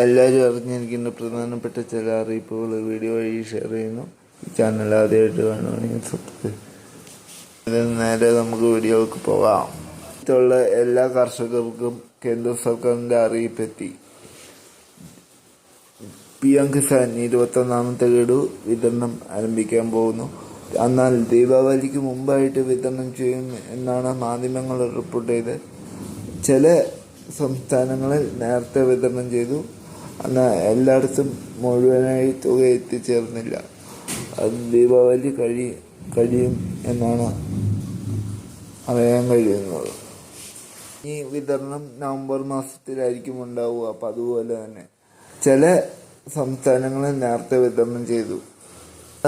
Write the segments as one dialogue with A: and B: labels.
A: എല്ലാവരും അറിഞ്ഞിരിക്കുന്ന പ്രധാനപ്പെട്ട ചില അറിയിപ്പുകൾ വീഡിയോ വഴി ഷെയർ ചെയ്യുന്നു. ചാനൽ ആദ്യമായിട്ട് കാണുകയാണെങ്കിൽ സബ്സ്ക്രൈബ് നേരെ നമുക്ക് വീഡിയോക്ക് പോകാം. ഇതുള്ള എല്ലാ കർഷകർക്കും കേന്ദ്ര സർക്കാരിന്റെ അറിയിപ്പെത്തി. പി എം കിസാൻ ഇരുപത്തൊന്നാമത്തെ ഗഡു വിതരണം ആരംഭിക്കാൻ പോകുന്നു. എന്നാൽ ദീപാവലിക്ക് മുമ്പായിട്ട് വിതരണം ചെയ്യും എന്നാണ് മാധ്യമങ്ങൾ റിപ്പോർട്ട് ചെയ്ത് ചില സംസ്ഥാനങ്ങളിൽ നേരത്തെ വിതരണം ചെയ്തു. എന്നാൽ എല്ലായിടത്തും മുഴുവനായി തുക എത്തിച്ചേർന്നില്ല. അത് ദീപാവലി കഴി കഴിയും എന്നാണ് അറിയാൻ കഴിയുന്നത്. ഈ വിതരണം നവംബർ മാസത്തിലായിരിക്കും ഉണ്ടാവുക. അപ്പം അതുപോലെ തന്നെ ചില സംസ്ഥാനങ്ങളിൽ നേരത്തെ വിതരണം ചെയ്തു.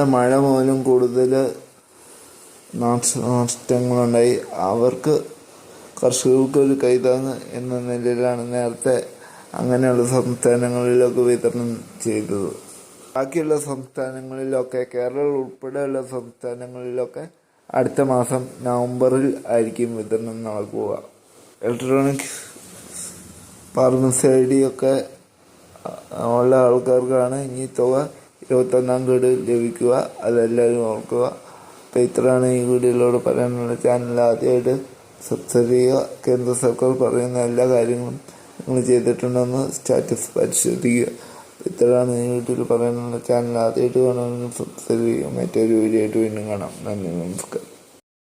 A: മഴ മൂലം കൂടുതൽ നഷ്ടങ്ങളുണ്ടായി അവർക്ക് കർഷകർക്ക് ഒരു കൈതാങ് എന്ന നിലയിലാണ് നേരത്തെ അങ്ങനെയുള്ള സംസ്ഥാനങ്ങളിലൊക്കെ വിതരണം ചെയ്തത് ബാക്കിയുള്ള സംസ്ഥാനങ്ങളിലൊക്കെ കേരളം ഉൾപ്പെടെയുള്ള സംസ്ഥാനങ്ങളിലൊക്കെ അടുത്ത മാസം നവംബറിൽ ആയിരിക്കും വിതരണം നടക്കുക. ഇലക്ട്രോണിക്സ് ഇലക്ട്രോണിക് ഡി ഒക്കെ ഉള്ള ആൾക്കാർക്കാണ് ഇനി തുക ഇരുപത്തൊന്നാം ഗഡ് ലഭിക്കുക. അതെല്ലാവരും ഓർക്കുക. അപ്പം ഇത്രയാണ് ഈ വീഡിയോയിലൂടെ പറയാനുള്ള ചാനൽ ആദ്യമായിട്ട് ചെയ്യുക. കേന്ദ്ര സർക്കാർ പറയുന്ന എല്ലാ കാര്യങ്ങളും നിങ്ങൾ ചെയ്തിട്ടുണ്ടെന്ന് സ്റ്റാറ്റസ് പരിശോധിക്കുക. ഇത്രയാണ് വീട്ടിൽ പറയാനുള്ള ചാനൽ ആദ്യമായിട്ട് കാണുമെങ്കിൽ സബ്സ്ക്രൈബ് ചെയ്യുക. മറ്റൊരു വീഡിയോ ആയിട്ട് വീണ്ടും കാണാം. നന്ദി നമസ്കാരം.